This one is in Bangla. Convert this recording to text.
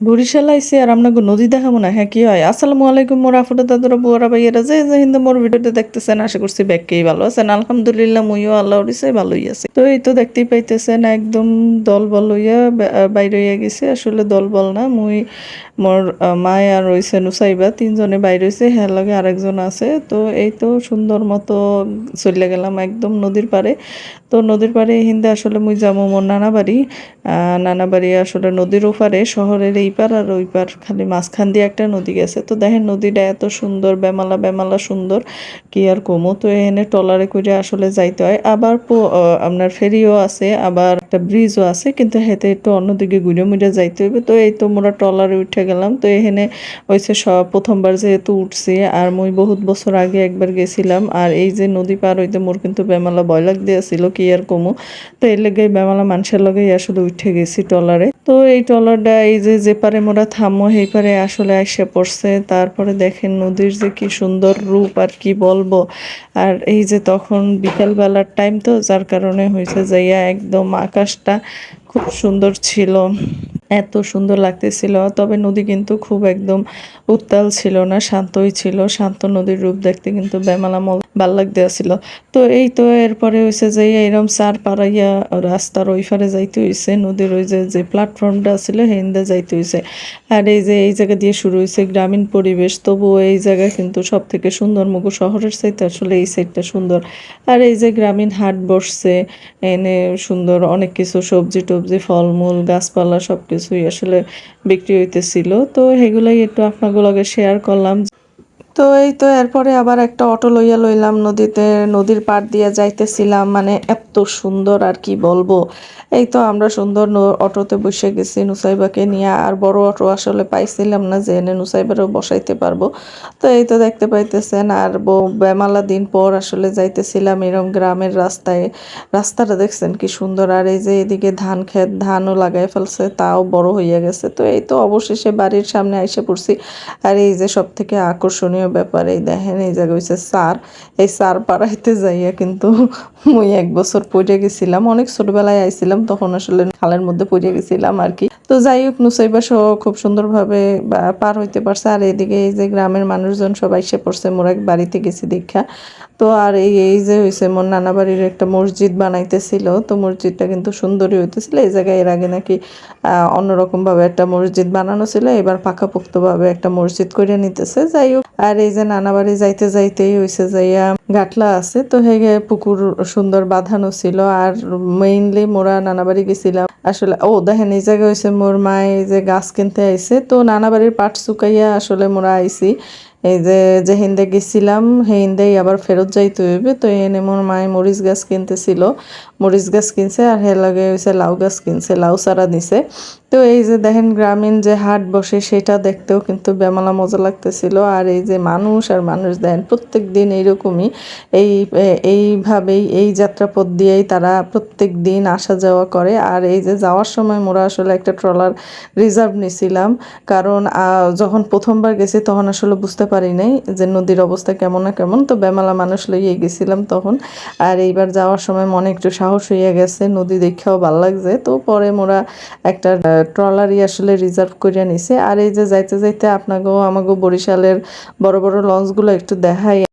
বরিশাল আইসি আর আপনাকে নদী দেখাবো না। হ্যাঁ কি হয়? আসসালামু আলাইকুম মোর আফুটা দাদুরা বুয়ারা ভাইয়েরা। যে যে হিন্দু মোর ভিডিওতে দেখতেছেন, আশা করছি ব্যাগকেই ভালো আছেন। আলহামদুলিল্লাহ, মুইও আল্লাহ উড়িছে ভালোই আছে। তো এই তো দেখতেই পাইতেছেন, একদম দল বল হইয়া বাইরে হইয়া গেছে। আসলে দল বল না, মুই, মোর মায় আর রইছে নুসাইবা, তিনজনে বাইরে হইছে হ্যাঁ লগে আরেকজন আছে। তো এই তো সুন্দর মতো চলে গেলাম একদম নদীর পারে তো নদীর পারে হিন্দে আসলে মুই যাব মোর নানা বাড়ি নানা বাড়ি আসলে নদীর ওপারে, শহরের এই পার আর ওই পার খালি মাঝখান দিয়ে একটা নদী গেছে। তো দেখেন নদীটা এত সুন্দর, বেমালা বেমালা সুন্দর। কি আর কমো? তো এখানে টলারে করে আসলে যাইতে হয়। আবার আপনার ফেরিও আছে, আবার একটা ব্রিজও আছে, কিন্তু হেতে একটু অন্যদিকে ঘুরে মুড়ে যাইতে হবে তো এই তো মোরা টলারে উঠে গেলাম। তো এখানে হয়েছে সব, প্রথমবার যেহেতু উঠছি, আর মুই বহুত বছর আগে একবার গেছিলাম, আর এই যে নদী পার হইতে মোর কিন্তু বেমালা ভয় লাগ দিয়েছিল কি আর কমো? তো এর লেগে বেমালা মানুষের লগেই আসলে উঠে গেছি টলারে তো এই ট্রলারটা এই যে যে পারে মোরা থামো সেই পারে আসলে এসে পড়ছে। তারপরে দেখেন নদীর যে কি সুন্দর রূপ আর কি বলব। আর এই যে তখন বিকালবেলার টাইম তো, যার কারণে হয়েছে যাইয়া একদম আকাশটা খুব সুন্দর ছিল। এত সুন্দর লাগতেছিল। তবে নদী কিন্তু খুব একদম উত্তাল ছিল না, শান্তই ছিল। শান্ত নদীর রূপ দেখতে কিন্তু বেমালামল ভালো লাগতে ছিল তো এই তো এরপরে হয়েছে যে এরম চার পাড়াইয়া রাস্তার ওই পারে যাইতে হয়েছে নদীর ওই যে যে প্ল্যাটফর্মটা ছিল হেন্দে যাইতে হয়েছে আর এই যে, এই জায়গা দিয়ে শুরু হয়েছে গ্রামীণ পরিবেশ। তবুও এই জায়গা কিন্তু সব থেকে সুন্দর মুগু শহরের সাইতে আসলে এই সাইডটা সুন্দর। আর এই যে গ্রামীণ হাট বসছে, এনে সুন্দর অনেক কিছু সবজি টবজি, ফলমূল, গাছপালা সব কিছুই আসলে বিক্রি হইতেছিল। তো সেগুলাই একটু আপনাগুলোকে শেয়ার করলাম। তো এই তো এরপরে আবার একটা অটো লইয়া লইলাম নদীতে, নদীর পাড় দিয়ে যাইতেছিলাম মানে এত সুন্দর আর কি বলব। এই তো আমরা সুন্দর অটোতে বসে গেছি নুসাইবাকে নিয়ে, আর বড় অটো আসলে পাইছিলাম না যে এনে নুসাইবারও বসাইতে পারব। তো এই তো দেখতে পাইতেছেন, আর বেমালা দিন পর আসলে যাইতেছিলাম এরকম গ্রামের রাস্তায়। রাস্তাটা দেখছেন কি সুন্দর, আর এই যে এদিকে ধান ক্ষেত, ধানও লাগাই ফেলছে, তাও বড় হইয়া গেছে। তো এই তো অবশেষে বাড়ির সামনে আইসে পড়ছি, আর এই যে সব থেকে আকর্ষণীয় ব্যাপার এই দেখেন এই জায়গা হচ্ছে সার এই সার পাড়াইতে যাইয়া কিন্তু মুই এক বছর পড়ে গেছিলাম। অনেক ছোটবেলায় আইছিলাম তখন আসলে খালের মধ্যে পড়ে গেছিলাম আর কি তো যাই হোক নুসাইবা সহ খুব সুন্দরভাবে পার হইতে পারছে। আর এদিকে এই যে গ্রামের মানুষজন সবাই এসে পড়ছে মোর এক বাড়িতে গেছি দীক্ষা তো আর এই এই যে হয়েছে মোর নানা বাড়ির একটা মসজিদ বানাইতেছিল। তো মসজিদটা কিন্তু সুন্দরই হইতেছিল। এই জায়গায় এর আগে নাকি আহ, অন্যরকম ভাবে একটা মসজিদ বানানো ছিল। এবার পাকাপোক্তভাবে একটা মসজিদ করে নিতেছে। যাই হোক আর এই যে নানাবাড়ি যাইতে যাইতেই হয়েছে যাইয়া গাটলা আছে, তো হেগে পুকুর সুন্দর বাঁধানো ছিল। আর মেইনলি মোরা নানাবাড়ি গেছিলাম। আসলে, ও দেখেন, এই জায়গায় হয়েছে মোর মায় এই যে গাছ কিনতে আইছে, তো নানাবাড়ির পাট শুকাইয়া আসলে মোরা আইছি। এই যে যে হিন্দে গেছিলাম, হিন্দেই আবার ফেরত যাইতে হইবে। তো এনে মোর মায় মরিচ গাছ কিনতেছিল। মরিচ গাছ কিনছে আর হে লগে হয়েছে লাউ গাছ কিনছে, লাউ চারা দিছে তো এই যে দেখেন গ্রামীণ যে হাট বসে, সেটা দেখতেও কিন্তু বেমালা মজা লাগতেছিল। আর এই যে মানুষ আর মানুষ দেখেন প্রত্যেক দিন এইরকমই। এই, এইভাবেই এই যাত্রাপথ দিয়েই তারা প্রত্যেক দিন আসা যাওয়া করে। আর এই যে যাওয়ার সময় মোরা আসলে একটা ট্রলার রিজার্ভ নিছিলাম। কারণ যখন প্রথমবার গেছি, তখন আসলে বুঝতে পারি নাই যে নদীর অবস্থা কেমন না কেমন। তো বেমালা মানুষ লইয়ে গেছিলাম তখন। আর এইবার যাওয়ার সময় মনে একটু সাহস হইয়া গেছে, নদী দেখেও ভালো লাগছে। তো পরে মোরা একটা ট্রলারই আসলে রিজার্ভ করিয়া নিছে। আর এই যে যাইতে যাইতে আপনাকেও আমাকেও বরিশালের বড় বড় লঞ্চগুলো একটু দেখাই।